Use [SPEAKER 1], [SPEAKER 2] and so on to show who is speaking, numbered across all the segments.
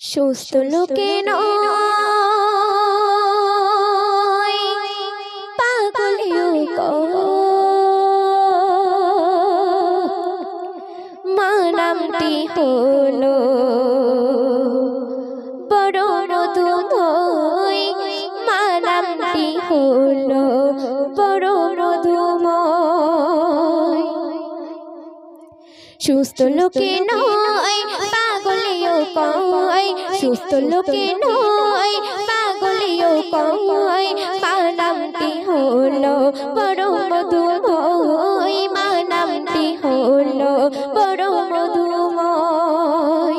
[SPEAKER 1] সুস্থ লোকে পাগলেও কয়। হলো সুস্থ লোকে নয়, পাগলেও কয়, সুস্থ লোকে নয়, পাগলেও কয় মা নামটি হলো বড় মধুময় মা নামটি হলো বড় মধুময়।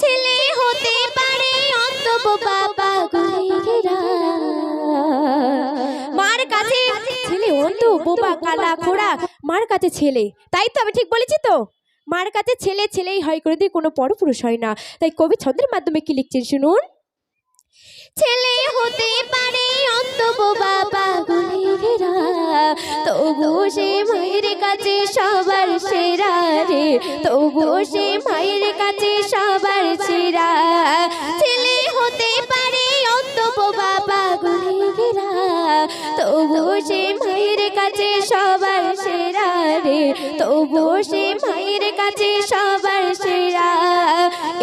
[SPEAKER 1] ছেলে হতে পারে অন্তব বাবা গুলেরা মার কাছে ছেলে অন্ত বোবা কালা খোড়া মার কাছে ছেলে। তাই তো, আমি ঠিক বলেছি তো? মার কাছে ছেলে, ছেলেই হয় করে দিয়ে কোনো পরপুরুষ হয় না। তাই কবি ছন্দের মাধ্যমে কি লিখছেন শুনুন? ছেলে হতে পারে অন্তব বাবা গুলেরা তবু সে মায়ের কাছে সবার সেরা রে। তবু সে মায়ের কাছে সবার সেরা। ছেলে হতে পারে বাবা গুলেরা তবু সে মায়ের কাছে সবার তবু সে মায়ের কাছে সবার সেরা।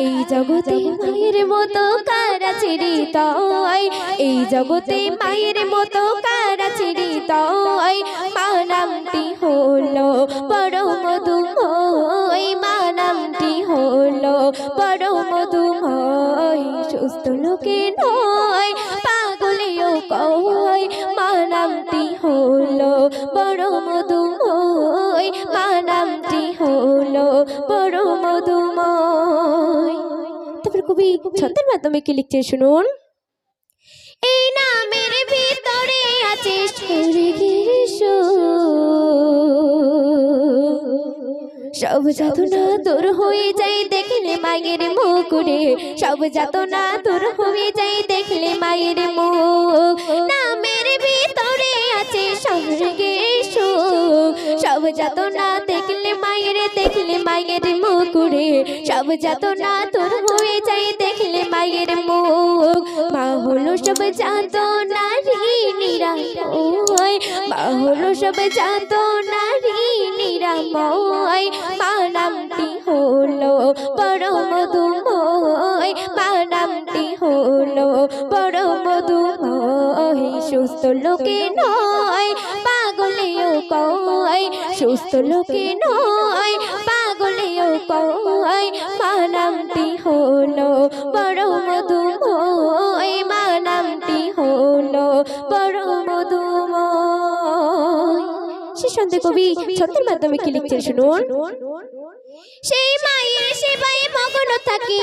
[SPEAKER 1] এই জগতে মায়ের মতো কারা ছেড়ে তয় এই জগতে মায়ের মতো কারা ছেড়ে তয় মা নামটি হলো বড় মধুময়। মা নামটি হলো বড় মধুময়। সুস্থ লোকে নয়, পাগলেও কয়। মা নামটি হলো বড় কবি। ছন্দের মাধ্যমে কি লিখছে শুনুন? এই নামের ভিতরে আছে সব যাতনা দূর হয়ে যায় দেখলে মায়ের মুকুরে। সব যাতনা দূর হয়ে যায় দেখলে মায়ের মুখ। নামের ভিতরে আছে স্বর্গের সুখ সব যাতনা দেখলে মায়ের দেখলে মায়ের মুকুরে। সব যাতনা দূর হয়ে যায় দেখলে মায়ের মুখ। মা হলো সব যাতনা রে নিরাময়। মা হলো সব যাতনা রে নিরাময়। মা নামটি হলো বড় মধুময় মা নামটি হলো বড় মধুময় সুস্থ লোকে নয়, পাগলেও কয়। সুস্থ লোকে নয় পাগলেও কয় মা নামটি হলো, বড় মধুময় মা নামটি হলো, বড় মধুময়। সে সন্ধ্যে কবি ছন্দের মাধ্যমে কি লিখছেন শুনুন? সেই মায়ের সেবায় মগ্ন থাকে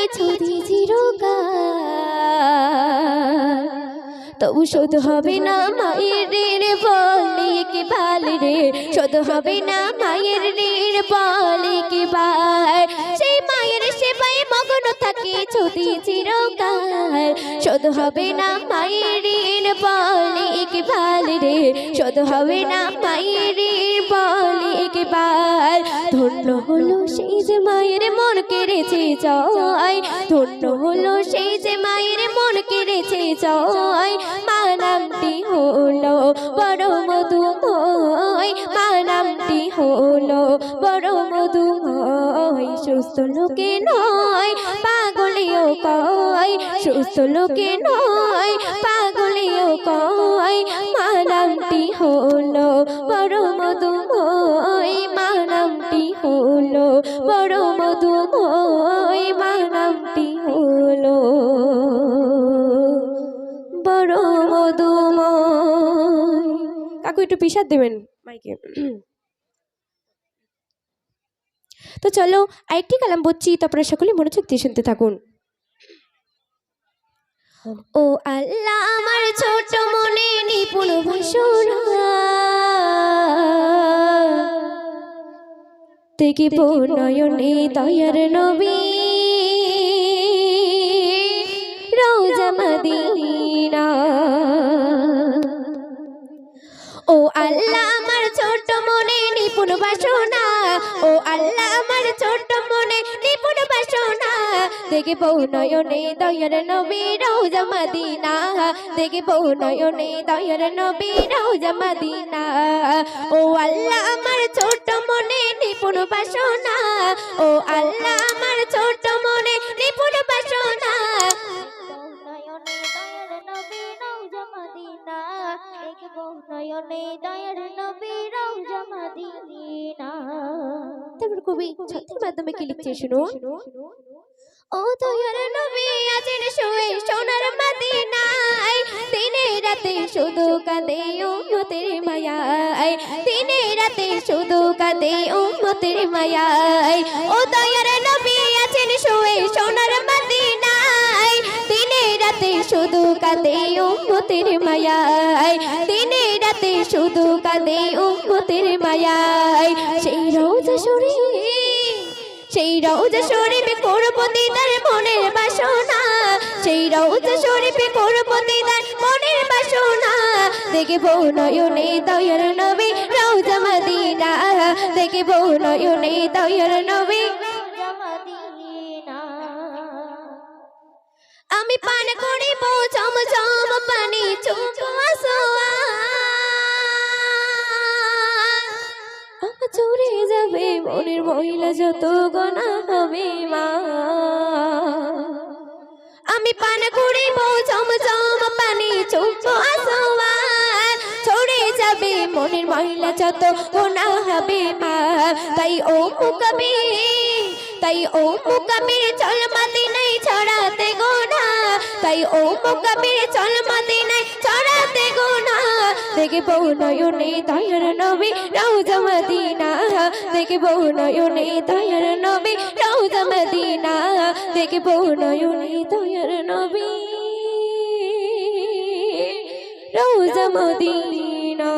[SPEAKER 1] তবু শোধ হবে না মায়ের ঋণ বলে কি বাল রে, শোধ হবে না মায়ের ঋণ বলে কি বাল সেই মায়ের সেবায় মগ্ন থাকে ছুটি চিরকাল। শোধ হবে না মায়ের বলে কি বাল রে। শোধ হবে না মায়ের বলে কি বাল ধন্য হলো সেই যে মায়ের মন কেড়েছে জয়। ধন্য হলো সেই যে মায়ের মন কেড়েছে জয়। মা নামটি হলো বড় মধুময় মা নামটি হলো বড় মধুময় সুস্থ লোকে নয়, পাগলেও কয়, সুস্থ লোকে নয়, পাগলেও কয় মা নামটি হলো বড় মধুময় মা নামটি হলো বড় মধুময় মা নামটি হলো বড় মধুময় কাকু একটু পিসার দেবেন মাইকে। তো চলো, আরেকটি কালাম বলছি তারপরে সকলে মনোযোগ দিয়ে শুনতে থাকুন। ও আল্লাহ, আমার ছোট মনে নিপুণ ভাষণ। দেখিব নয়নে দয়ার নবী। ও আল্লাহ আমার ছোট মনে নিপুণ বাসনা। দেখে বউ নয়নে দয়ার নবী রোজা মদিনা। দেখে বউ নয়নে দয়ার নবী রোজা মদিনা। ও আল্লাহ আমার ছোট মনে নিপুণ বাসনা। ও আল্লাহ আমার ছোট
[SPEAKER 2] দেখব নয়নে দয়ার নবী রওজা মদিনা
[SPEAKER 1] তারপর কবি মাধ্যমে কি লিখছে শুনুন ও দয়ার নবী আছেন শুয়ে সোনার মদিনায় দিনে রাতে শুধু কাঁদে উম্মতের মায়ায় দিনে রাতে শুধু কাঁদে উম্মতের মায়ায়। ও দয়ার নবী আছেন শুয়ে সোনার শুধু কাঁদে উম্মতের মায়ায়। দিনে রাতে শুধু কাঁদে উম্মতের মায়ায়। সেই রোজা শরীর সেই রৌজা শরীফে করব দিদার মনের বাসনা। সেই রৌজা শরীফে করব দিদার মনের বাসনা। দেখে বউ নয়নে দয়ার নবী রৌজা মদিনা দেখে বউ নয়নে দয়ার নবী আমি পান করিব, চম চম পানি চড়ে যাবে, মনের মহিলা যত গনা হবে মা। আমি পান করিব, চম চম পানি চুপ আসোয়া। ছড়ে যাবে, মনের মহিলা যত গোনা হবে মা। তাই ও মুকাবি তাই ও মুকাবির চল মদিনাই ছড়াতে গোনা তাই ও মুকাবির চল মদিনাই ছড়াতে গোনা। দেখে বউ নয়নে দয়ার নবী রওজা মদিনা। দেখে বউ নয়নে দয়ার নবী রওজা মদিনা। দেখে বউ নয়নে দয়ার নবী রওজা মদিনা।